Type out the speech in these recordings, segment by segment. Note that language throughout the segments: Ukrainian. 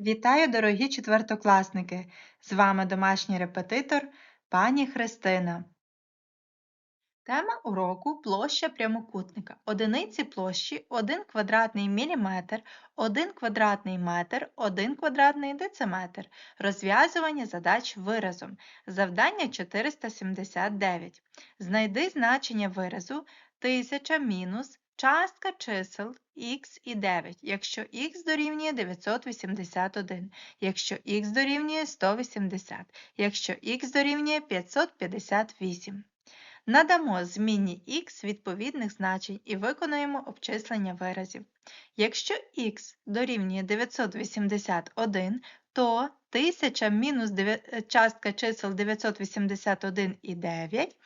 Вітаю, дорогі четвертокласники! З вами домашній репетитор пані Христина. Тема уроку площа прямокутника. Одиниці площі 1 квадратний міліметр, 1 квадратний метр, 1 квадратний дециметр. Розв'язування задач виразом. Завдання 479. Знайди значення виразу 1000 мінус частка чисел х і 9, якщо х дорівнює 981, якщо х дорівнює 180, якщо х дорівнює 558. Надамо змінні х відповідних значень і виконаємо обчислення виразів. Якщо х дорівнює 981, то 1000 мінус частка чисел 981 і 9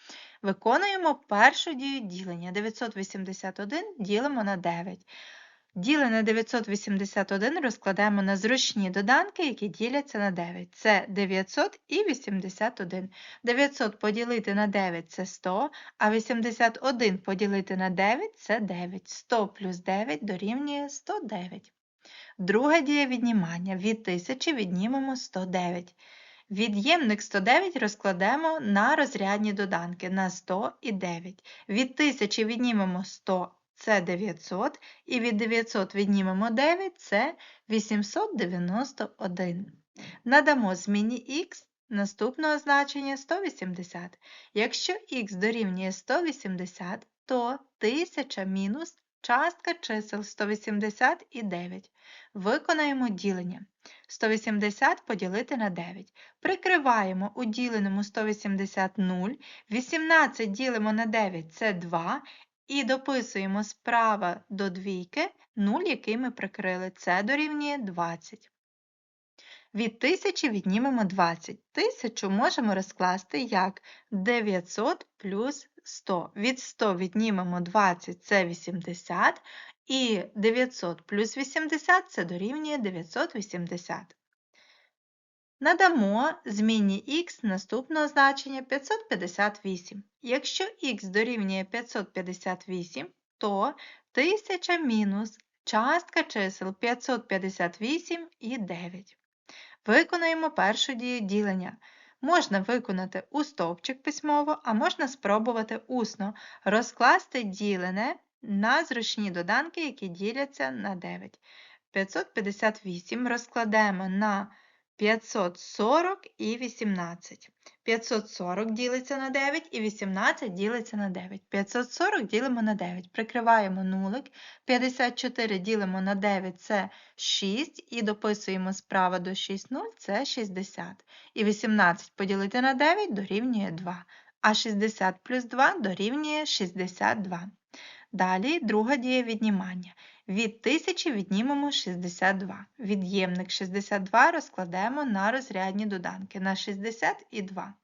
виконуємо першу дію ділення. 981 ділимо на 9. Ділене 981 розкладаємо на зручні доданки, які діляться на 9. Це 900 і 81. 900 поділити на 9 це 100, а 81 поділити на 9 це 9. 100 плюс 9 дорівнює 109. Друга дія віднімання. Від 1000 віднімемо 109. Від'ємник 109 розкладемо на розрядні доданки на 100 і 9. Від 1000 віднімемо 100 це 900, і від 900 віднімемо 9 це 891. Надамо зміні х наступного значення 180. Якщо х дорівнює 180, то 1000 мінус частка чисел 180 і 9. Виконаємо ділення. 180 поділити на 9. Прикриваємо у діленому 180 0, 18 ділимо на 9 це 2, і дописуємо справа до двійки 0, який ми прикрили. Це дорівнює 20. Від 1000 віднімемо 20. 1000 можемо розкласти як 900 плюс 100. Від 100 віднімемо 20 це 80, і 900 плюс 80 це дорівнює 980. Надамо змінні х наступного значення 558. Якщо х дорівнює 558, то 1000 мінус частка чисел 558 і 9. Виконаємо першу дію ділення. Можна виконати у стовпчик письмово, а можна спробувати усно розкласти ділене на зручні доданки, які діляться на 9. 558 розкладемо на 540 і 18. 540 ділиться на 9 і 18 ділиться на 9. 540 ділимо на 9. Прикриваємо нулик. 54 ділимо на 9 це 6, і дописуємо справа до 6 0 це 60. І 18 поділити на 9 дорівнює 2. А 60 плюс 2 дорівнює 62. Далі друга дія віднімання. Від 1000 віднімемо 62. Від'ємник 62 розкладемо на розрядні доданки на 60 і 2.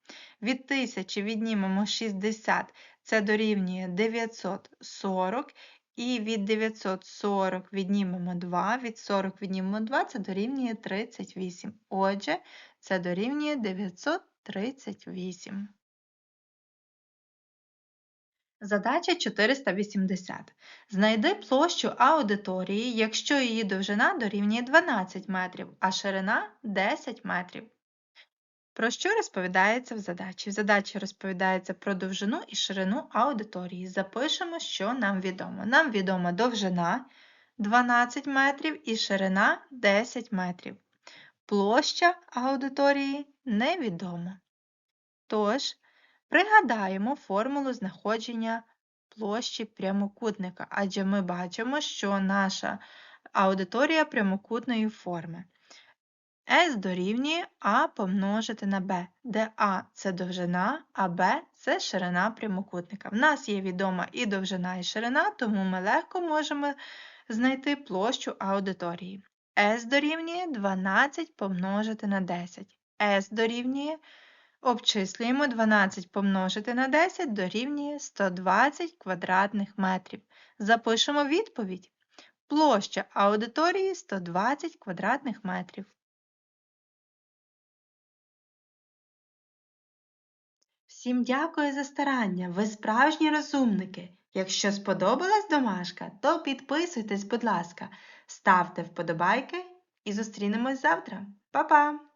Від 1000 віднімемо 60, це дорівнює 940. І від 940 віднімемо 2, від 40 віднімемо 2, це дорівнює 38. Отже, це дорівнює 938. Задача 480. Знайди площу аудиторії, якщо її довжина дорівнює 12 метрів, а ширина 10 метрів. Про що розповідається в задачі? В задачі розповідається про довжину і ширину аудиторії. Запишемо, що нам відомо. Нам відома довжина 12 метрів і ширина 10 метрів. Площа аудиторії невідома. Тож, Пригадаємо формулу знаходження площі прямокутника, адже ми бачимо, що наша аудиторія прямокутної форми. S дорівнює А помножити на Б, де А це довжина, а Б це ширина прямокутника. В нас є відома і довжина, і ширина, тому ми легко можемо знайти площу аудиторії. S дорівнює 12 помножити на 10. S дорівнює Обчислюємо 12 помножити на 10 дорівнює 120 квадратних метрів. Запишемо відповідь. Площа аудиторії 120 квадратних метрів. Всім дякую за старання. Ви справжні розумники. Якщо сподобалась домашка, то підписуйтесь, будь ласка, ставте вподобайки і зустрінемось завтра. Па-па!